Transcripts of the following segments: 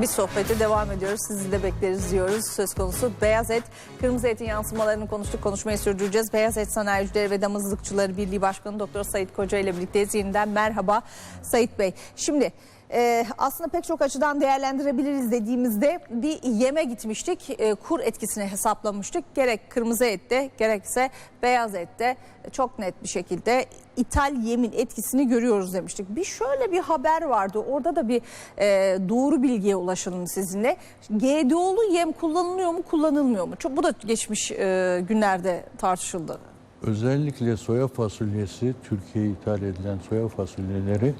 Bir sohbete devam ediyoruz. Sizi de bekleriz diyoruz. Söz konusu beyaz et. Kırmızı etin yansımalarını konuştuk. Konuşmayı sürdüreceğiz. Beyaz Et Sanayicileri ve Damızlıkçıları Birliği Başkanı Doktor Sayit Koca ile birlikteyiz. Yeniden merhaba Sayit Bey. Şimdi e, aslında pek çok açıdan değerlendirebiliriz dediğimizde bir yeme gitmiştik. E, kur etkisini hesaplamıştık. Gerek kırmızı ette gerekse beyaz ette çok net bir şekilde ithal yemin etkisini görüyoruz demiştik. Bir şöyle bir haber vardı. Orada da bir e, doğru bilgiye ulaşalım sizinle. GDO'lu yem kullanılıyor mu kullanılmıyor mu? Çok, bu da geçmiş e, günlerde tartışıldı. Özellikle soya fasulyesi, Türkiye'ye ithal edilen soya fasulyeleri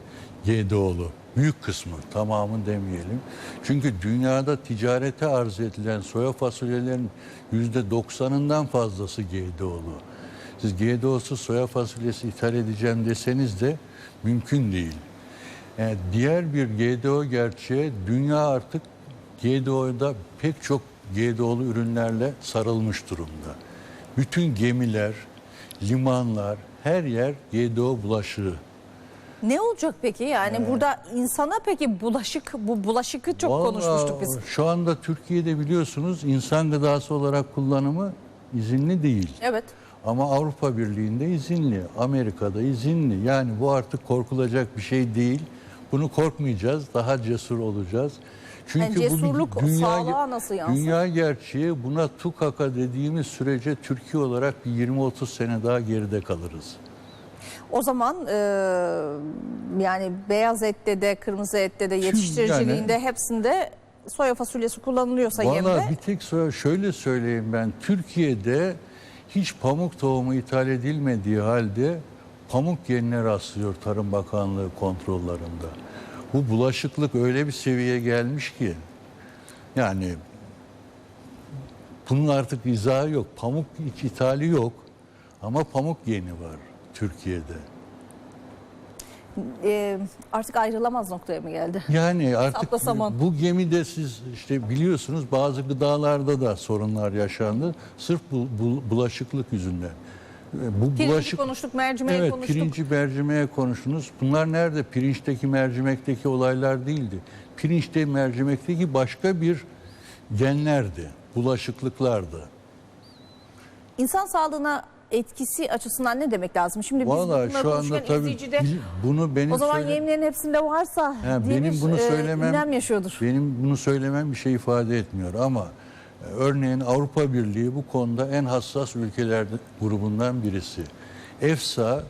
GDO'lu. Büyük kısmı, tamamı demeyelim. Çünkü dünyada ticarete arz edilen soya fasulyelerin %90'ından fazlası GDO'lu. Siz GDO'suz soya fasulyesi ithal edeceğim deseniz de mümkün değil. Yani diğer bir GDO gerçeği dünya artık GDO'da pek çok GDO'lu ürünlerle sarılmış durumda. Bütün gemiler, limanlar, her yer GDO bulaşığı. Ne olacak peki? Yani burada insana peki bulaşık bu bulaşıkı çok Vallahi konuşmuştuk biz. Şu anda Türkiye'de biliyorsunuz insan gıdası olarak kullanımı izinli değil. Evet. Ama Avrupa Birliği'nde izinli, Amerika'da izinli. Yani bu artık korkulacak bir şey değil. Bunu korkmayacağız, daha cesur olacağız. Çünkü Yani bu bir cesurluk sağlığa nasıl yansır? Dünya gerçeği buna tukaka dediğimiz sürece Türkiye olarak bir 20-30 sene daha geride kalırız. O zaman e, yani beyaz ette de kırmızı ette de yetiştiriciliğinde hepsinde soya fasulyesi kullanılıyorsa Valla yemde bir tek soya şöyle söyleyeyim ben. Türkiye'de hiç pamuk tohumu ithal edilmediği halde pamuk genine rastlıyor Tarım Bakanlığı kontrollerinde. Bu bulaşıklık öyle bir seviyeye gelmiş ki yani bunun artık izahı yok. Pamuk hiç ithali yok ama pamuk geni var Türkiye'de. e, artık ayrılamaz noktaya mı geldi? Yani artık bu gemide siz işte biliyorsunuz bazı gıdalarda da sorunlar yaşandı. Sırf bu, bu- bulaşıklık yüzünden. E, Bu Pirinci konuştuk, mercimeği evet, konuştuk. pirinci mercimeğe konuştunuz. Bunlar nerede? Pirinçteki mercimekteki olaylar değildi. Pirinçte mercimekteki başka bir genlerdi. Bulaşıklıklardı. İnsan sağlığına etkisi açısından ne demek lazım? Şimdi biz Valla şu anda konuşurken tabii izleyici de bil- bunu benim o zaman söyle- yemlerin hepsinde varsa Ha, diye benim bir bunu e, söylemem ünlem yaşıyordur. Benim bunu söylemem bir şey ifade etmiyor ama e, örneğin Avrupa Birliği bu konuda en hassas ülkeler grubundan birisi. EFSA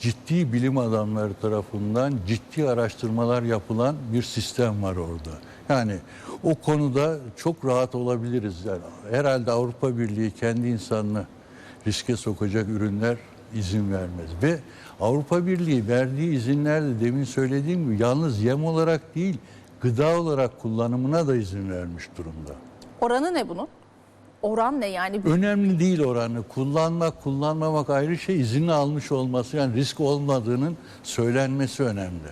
ciddi bilim adamları tarafından ciddi araştırmalar yapılan bir sistem var orada. Yani o konuda çok rahat olabiliriz. Yani herhalde Avrupa Birliği kendi insanını riske sokacak ürünler izin vermez. Ve Avrupa Birliği verdiği izinlerde demin söylediğim gibi yalnız yem olarak değil gıda olarak kullanımına da izin vermiş durumda. Oranı ne bunun? Oran ne yani? Önemli değil oranı. Kullanmak, kullanmamak ayrı şey. İzini almış olması yani risk olmadığının söylenmesi önemli.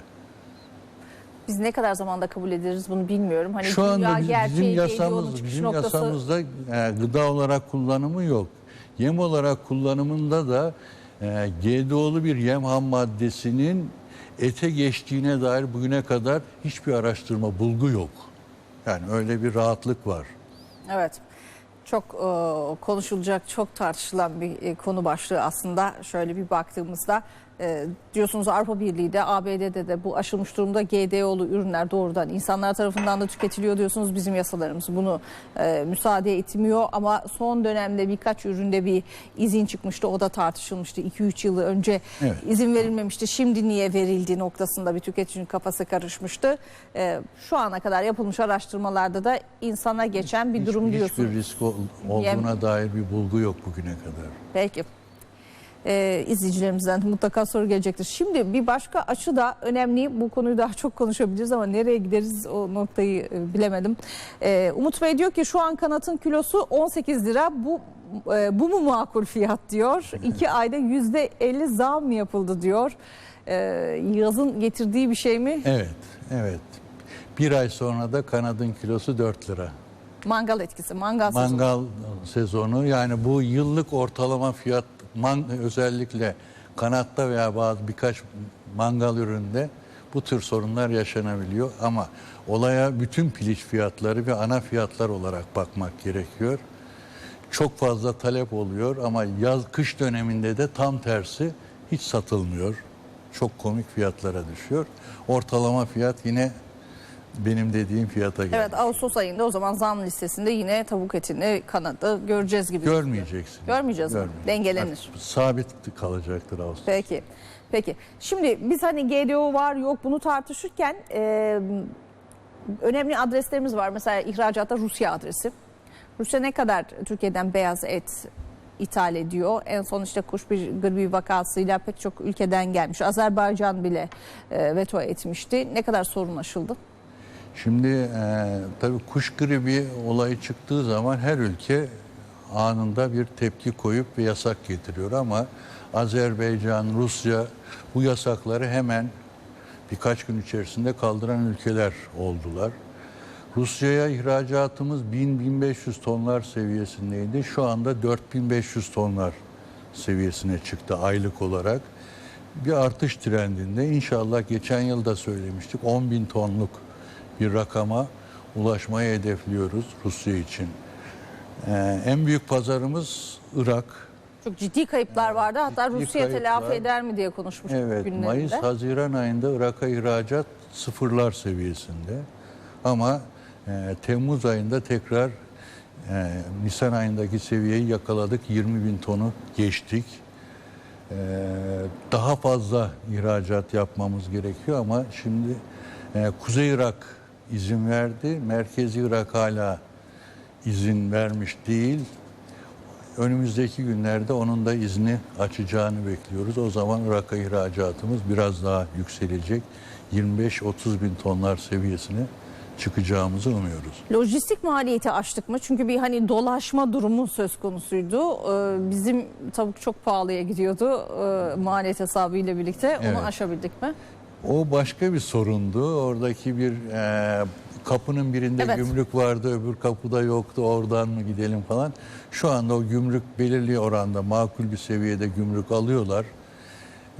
Biz ne kadar zamanda kabul ederiz bunu bilmiyorum. Hani Şu dünya anda bizim yasamız, bizim noktası yasamızda e, gıda olarak kullanımı yok. Yem olarak kullanımında da e, GDO'lu bir yem ham maddesinin ete geçtiğine dair bugüne kadar hiçbir araştırma, bulgu yok. Yani öyle bir rahatlık var. Evet. Çok e, konuşulacak, çok tartışılan bir e, konu başlığı aslında. Şöyle bir baktığımızda e, diyorsunuz Avrupa Birliği de ABD'de de bu aşılmış durumda GDO'lu ürünler doğrudan insanlar tarafından da tüketiliyor diyorsunuz. Bizim yasalarımız bunu e, müsaade etmiyor ama son dönemde birkaç üründe bir izin çıkmıştı. O da tartışılmıştı. 2-3 yıl önce Evet. izin verilmemişti. Şimdi niye verildi noktasında bir tüketicinin kafası karışmıştı. E, şu ana kadar yapılmış araştırmalarda da insana geçen bir durum Hiç- diyorsunuz. Hiçbir risk ol- olduğuna dair bir bulgu yok bugüne kadar. Peki. Ee, izleyicilerimizden mutlaka soru gelecektir. Şimdi bir başka açı da önemli. Bu konuyu daha çok konuşabiliriz ama nereye gideriz o noktayı e, bilemedim. Ee, Umut Bey diyor ki şu an kanatın kilosu 18 lira. Bu e, bu mu makul fiyat diyor. İki ayda yüzde 50 zam mı yapıldı diyor. Ee, yazın getirdiği bir şey mi? Evet, evet. Bir ay sonra da kanadın kilosu 4 lira. Mangal etkisi, mangal, sezonu. Mangal sezonu yani bu yıllık ortalama fiyat man, özellikle kanatta veya bazı birkaç mangal üründe bu tür sorunlar yaşanabiliyor ama olaya bütün piliç fiyatları ve ana fiyatlar olarak bakmak gerekiyor. Çok fazla talep oluyor ama yaz kış döneminde de tam tersi hiç satılmıyor. Çok komik fiyatlara düşüyor. Ortalama fiyat yine benim dediğim fiyata geliyor. Evet Ağustos ayında o zaman zam listesinde yine tavuk etini kanadı göreceğiz gibi. Görmeyeceksin. Görmeyeceğiz mi? Dengelenir. Sabit kalacaktır Ağustos. Peki. Peki. Şimdi biz hani GDO var yok bunu tartışırken e, önemli adreslerimiz var. Mesela ihracatta Rusya adresi. Rusya ne kadar Türkiye'den beyaz et ithal ediyor? En son işte kuş bir gribi vakasıyla pek çok ülkeden gelmiş. Azerbaycan bile e, veto etmişti. Ne kadar sorun aşıldı? Şimdi e, tabii kuş gribi olayı çıktığı zaman her ülke anında bir tepki koyup bir yasak getiriyor ama Azerbaycan, Rusya bu yasakları hemen birkaç gün içerisinde kaldıran ülkeler oldular. Rusya'ya ihracatımız 1000-1500 tonlar seviyesindeydi. Şu anda 4500 tonlar seviyesine çıktı aylık olarak. Bir artış trendinde inşallah geçen yıl da söylemiştik 10 bin tonluk bir rakama ulaşmayı hedefliyoruz Rusya için. Ee, en büyük pazarımız Irak. Çok ciddi kayıplar vardı. Hatta Ciddi Rusya telafi kayıplar. eder mi diye konuşmuştuk Evet, günlerinde. Mayıs, Haziran ayında Irak'a ihracat sıfırlar seviyesinde. Ama e, Temmuz ayında tekrar e, Nisan ayındaki seviyeyi yakaladık. 20 bin tonu geçtik. E, daha fazla ihracat yapmamız gerekiyor ama şimdi e, Kuzey Irak izin verdi. Merkezi Irak hala izin vermiş değil. Önümüzdeki günlerde onun da izni açacağını bekliyoruz. O zaman Irak'a ihracatımız biraz daha yükselecek. 25-30 bin tonlar seviyesine çıkacağımızı umuyoruz. Lojistik maliyeti aştık mı? Çünkü bir hani dolaşma durumu söz konusuydu. Ee, Bizim tavuk çok pahalıya gidiyordu e, maliyet hesabıyla birlikte. Onu Evet. aşabildik mi? O başka bir sorundu. Oradaki bir e, kapının birinde Evet. gümrük vardı, öbür kapıda yoktu. Oradan mı gidelim falan. Şu anda o gümrük belirli oranda makul bir seviyede gümrük alıyorlar.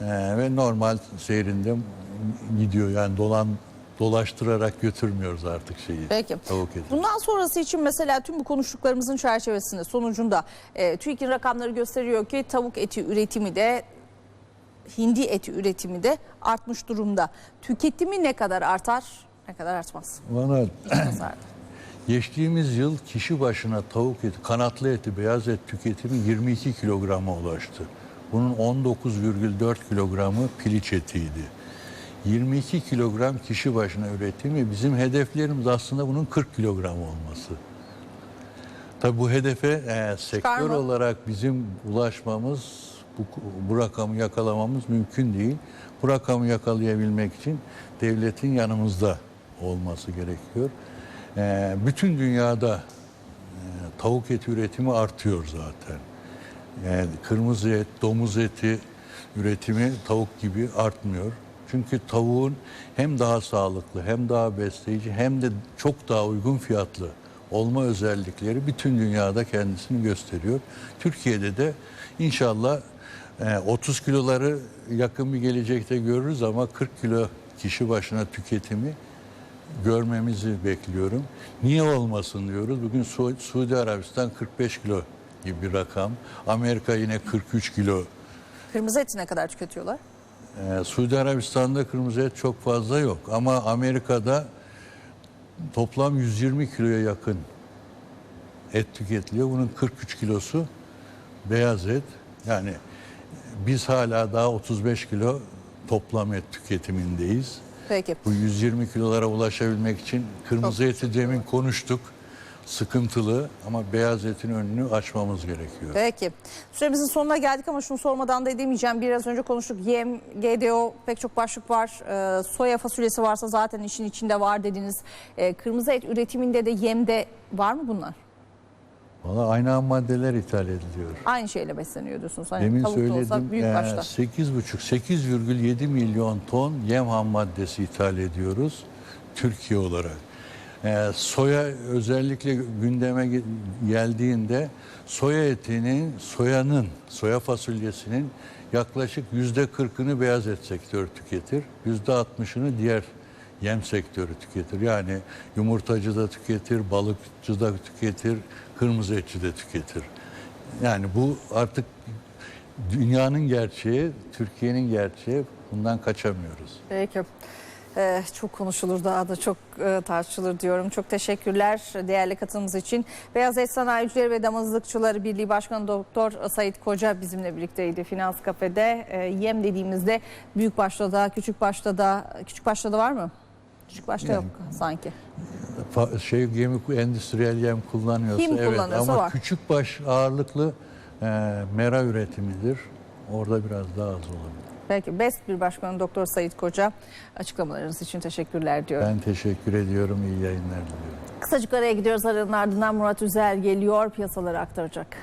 E, ve normal seyrinde gidiyor. Yani dolan dolaştırarak götürmüyoruz artık şeyi. Peki. Tavuk. Bundan sonrası için mesela tüm bu konuştuklarımızın çerçevesinde sonucunda e, TÜİK'in rakamları gösteriyor ki tavuk eti üretimi de hindi eti üretimi de artmış durumda. Tüketimi ne kadar artar, ne kadar artmaz? Bana. Geçtiğimiz yıl kişi başına tavuk eti, kanatlı eti, beyaz et tüketimi 22 kilograma ulaştı. Bunun 19,4 kilogramı piliç etiydi. 22 kilogram kişi başına üretimi bizim hedeflerimiz aslında bunun 40 kilogram olması. Tabi bu hedefe e, sektör olarak bizim ulaşmamız, bu, bu rakamı yakalamamız mümkün değil. Bu rakamı yakalayabilmek için devletin yanımızda olması gerekiyor. E, bütün dünyada e, tavuk eti üretimi artıyor zaten. Yani kırmızı et, domuz eti üretimi tavuk gibi artmıyor. Çünkü tavuğun hem daha sağlıklı, hem daha besleyici, hem de çok daha uygun fiyatlı olma özellikleri bütün dünyada kendisini gösteriyor. Türkiye'de de inşallah 30 kiloları yakın bir gelecekte görürüz ama 40 kilo kişi başına tüketimi görmemizi bekliyorum. Niye olmasın diyoruz. Bugün Su- Suudi Arabistan 45 kilo gibi bir rakam. Amerika yine 43 kilo. Kırmızı eti ne kadar tüketiyorlar? Ee, Suudi Arabistan'da kırmızı et çok fazla yok. Ama Amerika'da toplam 120 kiloya yakın et tüketiliyor. Bunun 43 kilosu beyaz et. Yani biz hala daha 35 kilo toplam et tüketimindeyiz. Peki. Bu 120 kilolara ulaşabilmek için kırmızı eti demin konuştuk. Sıkıntılı ama beyaz etin önünü açmamız gerekiyor. Peki. Süremizin sonuna geldik ama şunu sormadan da edemeyeceğim. Biraz önce konuştuk. Yem, GDO pek çok başlık var. Ee, soya fasulyesi varsa zaten işin içinde var dediniz. Ee, kırmızı et üretiminde de yemde var mı bunlar? Valla aynı ham maddeler ithal ediliyor. Aynı şeyle besleniyor diyorsunuz. Hani Demin tavuk da olsa söyledim büyük e, başta. 8,5-8,7 milyon ton yem ham maddesi ithal ediyoruz Türkiye olarak. Ee, soya özellikle gündeme ge- geldiğinde soya etinin, soyanın, soya fasulyesinin yaklaşık yüzde kırkını beyaz et sektörü tüketir. Yüzde altmışını diğer yem sektörü tüketir. Yani yumurtacı da tüketir, balıkçı da tüketir, kırmızı etçi de tüketir. Yani bu artık dünyanın gerçeği, Türkiye'nin gerçeği. Bundan kaçamıyoruz. Peki. Ee, çok konuşulur daha da çok e, tartışılır diyorum. Çok teşekkürler değerli katılımınız için. Beyaz Et Sanayicileri ve Damızlıkçıları Birliği Başkanı Doktor Sait Koca bizimle birlikteydi Finans Kafe'de. Ee, yem dediğimizde büyük başta da küçük başta da küçük başta da var mı? Küçük başta Yani- yok sanki. Şey gemi endüstriyel yem kullanıyorsa Kim evet kullanıyorsa ama var. küçük baş ağırlıklı e, mera üretimidir. Orada biraz daha az olabilir. Peki BEST bir başkanı Doktor Sait Koca açıklamalarınız için teşekkürler diyorum. Ben teşekkür ediyorum. İyi yayınlar diliyorum. Kısacık araya gidiyoruz. Aranın ardından Murat Üzer geliyor piyasaları aktaracak.